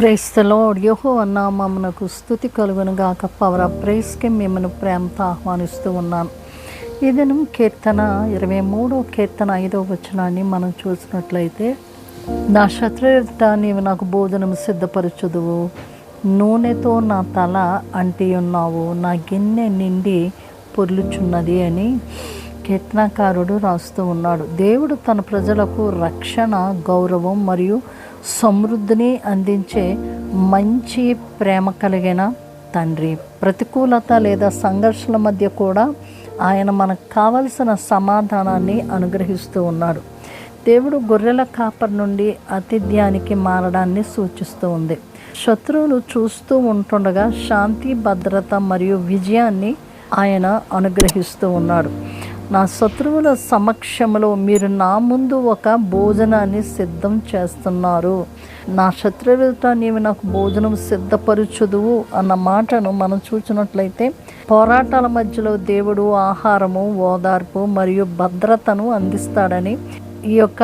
ప్రైస్తలో యోహో అన్నామమునకు స్థుతి కలుగును గాక. పవర్ ఆఫ్ ప్రైస్కి మిమ్మల్ని ప్రేమతో ఆహ్వానిస్తూ ఉన్నాను. ఈ దినం కీర్తన ఇరవై మూడో కీర్తన ఐదో వచనాన్ని మనం చూసినట్లయితే నా శత్రుత నీవు నాకు భోజనం సిద్ధపరచుదువు. నూనెతో నా తల అంటి ఉన్నావు. నా గిన్నె నిండి పొర్లుచున్నది అని కీర్తనకారుడు రాస్తూ ఉన్నాడు. దేవుడు తన ప్రజలకు రక్షణ గౌరవం మరియు సమృద్ధిని అందించే మంచి ప్రేమ కలిగిన తండ్రి. ప్రతికూలత లేదా సంఘర్షణ మధ్య కూడా ఆయన మనకు కావలసిన సమాధానాన్ని అనుగ్రహిస్తూ ఉన్నాడు. దేవుడు గొర్రెల కాపర్ నుండి అతిథ్యానికి మారడాన్ని సూచిస్తూ ఉంది. శత్రువులు చూస్తూ ఉంటుండగా శాంతి భద్రత మరియు విజయాన్ని ఆయన అనుగ్రహిస్తూ ఉన్నాడు. నా శత్రువుల సమక్షంలో మీరు నా ముందు ఒక భోజనాన్ని సిద్ధం చేస్తున్నారు. నా శత్రువులతో నీవు నాకు భోజనం సిద్ధపరుచుదువు అన్న మాటను మనం చూసినట్లయితే పోరాటాల మధ్యలో దేవుడు ఆహారము ఓదార్పు మరియు భద్రతను అందిస్తాడని ఈ యొక్క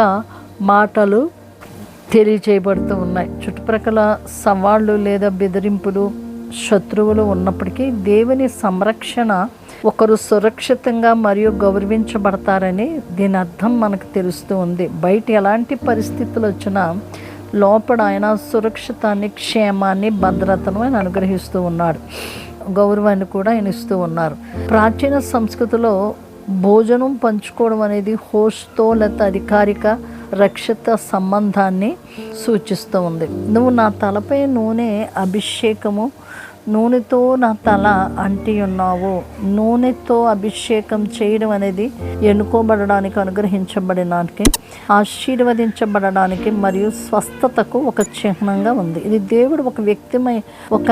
మాటలు తెలియచేయబడుతూ ఉన్నాయి. చుట్టుప్రక్కల సవాళ్ళు లేదా బెదిరింపులు శత్రువులు ఉన్నప్పటికీ దేవుని సంరక్షణ ఒకరు సురక్షితంగా మరియు గౌరవించబడతారని దీని అర్థం మనకు తెలుస్తూ ఉంది. బయట ఎలాంటి పరిస్థితులు వచ్చినా లోపల ఆయన సురక్షితాన్ని క్షేమాన్ని భద్రతను ఆయన అనుగ్రహిస్తూ ఉన్నాడు. గౌరవాన్ని కూడా ఆయన ఇస్తూ ఉన్నారు. ప్రాచీన సంస్కృతిలో భోజనం పంచుకోవడం అనేది హోస్ట్తో లేకపోతే అధికారిక రక్షిత సంబంధాన్ని సూచిస్తూ ఉంది. నువ్వు నా తలపై నూనె అభిషేకము నూనెతో నా తల అంటి ఉన్నావు. నూనెతో అభిషేకం చేయడం అనేది ఎన్నుకోబడడానికి అనుగ్రహించబడడానికి ఆశీర్వదించబడడానికి మరియు స్వస్థతకు ఒక చిహ్నంగా ఉంది. ఇది దేవుడు ఒక వ్యక్తిమై ఒక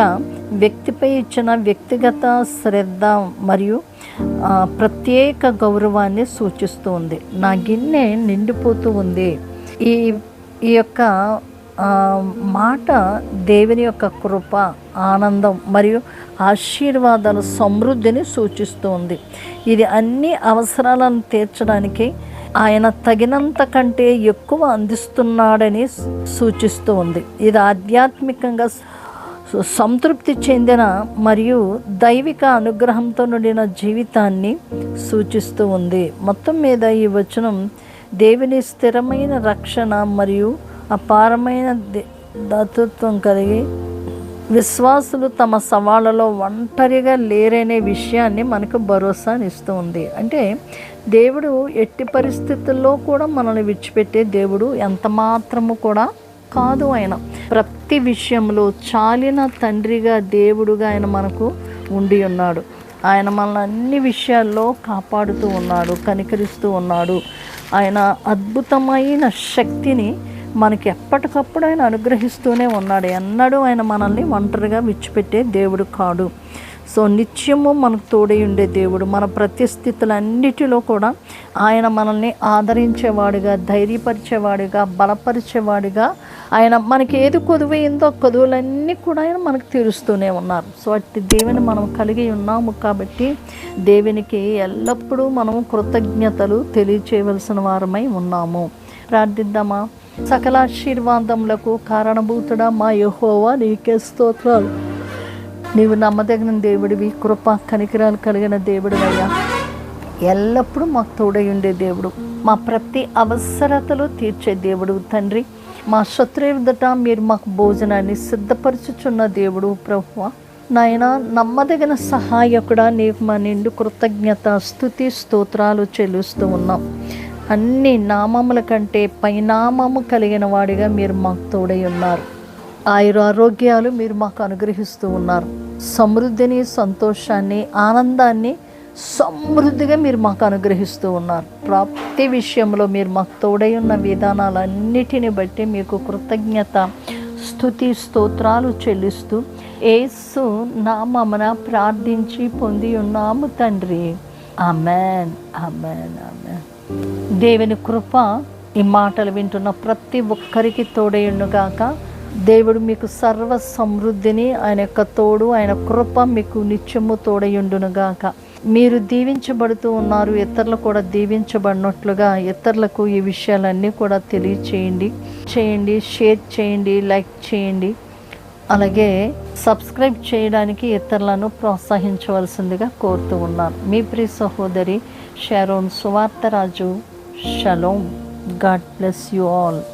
వ్యక్తిపై ఇచ్చిన వ్యక్తిగత శ్రద్ధ మరియు ప్రత్యేక గౌరవాన్ని సూచిస్తూ ఉంది. నా గిన్నె నిండిపోతూ ఉంది. ఈ ఈ యొక్క మాట దేవుని యొక్క కృప ఆనందం మరియు ఆశీర్వాదాల సమృద్ధిని సూచిస్తూ ఉంది. ఇది అన్ని అవసరాలను తీర్చడానికి ఆయన తగినంత కంటే ఎక్కువ అందిస్తున్నాడని సూచిస్తూ ఉంది. ఇది ఆధ్యాత్మికంగా సంతృప్తి చెందిన మరియు దైవిక అనుగ్రహంతో నిండిన జీవితాన్ని సూచిస్తూ ఉంది. మొత్తం మీద ఈ వచనం దేవుని స్థిరమైన రక్షణ మరియు అపారమైన దాతృత్వం కలిగి విశ్వాసులు తమ సవాళ్ళలో ఒంటరిగా లేరనే విషయాన్ని మనకు భరోసానిస్తూ ఉంది. అంటే దేవుడు ఎట్టి పరిస్థితుల్లో కూడా మనల్ని విడిచిపెట్టే దేవుడు ఎంత మాత్రము కూడా కాదు ఆయన. ప్రతి విషయంలో చాలిన తండ్రిగా దేవుడుగా ఆయన మనకు ఉండి ఉన్నాడు. ఆయన మనల్ని అన్ని విషయాల్లో కాపాడుతూ ఉన్నాడు కనికరిస్తూ ఉన్నాడు. ఆయన అద్భుతమైన శక్తిని మనకి ఎప్పటికప్పుడు ఆయన అనుగ్రహిస్తూనే ఉన్నాడు. ఎన్నడూ ఆయన మనల్ని ఒంటరిగా విచ్చిపెట్టే దేవుడు కాడు. సో నిత్యము మనకు తోడై ఉండే దేవుడు. మన ప్రతిస్థితులన్నిటిలో కూడా ఆయన మనల్ని ఆదరించేవాడిగా ధైర్యపరిచేవాడిగా బలపరిచేవాడిగా ఆయన మనకి ఏది కొదువైందో కొదువులన్నీ కూడా ఆయన మనకు తీరుస్తూనే ఉన్నారు. సో అట్టి దేవుని మనం కలిగి ఉన్నాము కాబట్టి దేవునికి ఎల్లప్పుడూ మనం కృతజ్ఞతలు తెలియచేయవలసిన వారమై ఉన్నాము. ప్రార్థిద్దామా? సకల ఆశీర్వాదములకు కారణభూతుడా మా యహోవా నీకే స్తోత్రాలు. నీవు నమ్మదగిన దేవుడివి కృప కనికరాలు కలిగిన దేవుడు అయ్యా ఎల్లప్పుడూ మాకు తోడై ఉండే దేవుడు మా ప్రతి అవసరతలు తీర్చే దేవుడు తండ్రి. మా శత్రువుదట మీరు మాకు భోజనాన్ని సిద్ధపరచుచున్న దేవుడు ప్రభువ. నాయన నమ్మదగిన సహాయకుడా నీకు మా నిండు కృతజ్ఞత స్థుతి స్తోత్రాలు చెల్లిస్తూ ఉన్నాం. అన్ని నామముల కంటే పైనామము కలిగిన వాడిగా మీరు మాకు తోడై ఉన్నారు. ఆయుర ఆరోగ్యాలు మీరు మాకు అనుగ్రహిస్తూ ఉన్నారు. సమృద్ధిని సంతోషాన్ని ఆనందాన్ని సమృద్ధిగా మీరు మాకు అనుగ్రహిస్తూ ఉన్నారు. ప్రతి విషయంలో మీరు మాకు తోడై ఉన్న విధానాలన్నిటిని బట్టి మీకు కృతజ్ఞత స్థుతి స్తోత్రాలు చెల్లిస్తూ ఏసు నామమున ప్రార్థించి పొంది ఉన్నాము తండ్రి. అమెన్ అమెన్ అమెన్ దేవుని కృప ఈ మాటలు వింటున్న ప్రతి ఒక్కరికి తోడేయుండుగాక దేవుడు మీకు సర్వ సమృద్ధిని ఆయన యొక్క తోడు ఆయన కృప మీకు నిత్యము తోడయుండునుగాక మీరు దీవించబడుతూ ఉన్నారు ఇతరులు కూడా దీవించబడినట్లుగా ఇతరులకు ఈ విషయాలన్నీ కూడా తెలియచేయండి. చేయండి షేర్ చేయండి లైక్ చేయండి. అలాగే సబ్స్క్రైబ్ చేయడానికి ఇతరులను ప్రోత్సహించవలసిందిగా కోరుతూ ఉన్నాను. మీ ప్రియ సహోదరి Sharon Suvartharaju Shalom. God bless you all.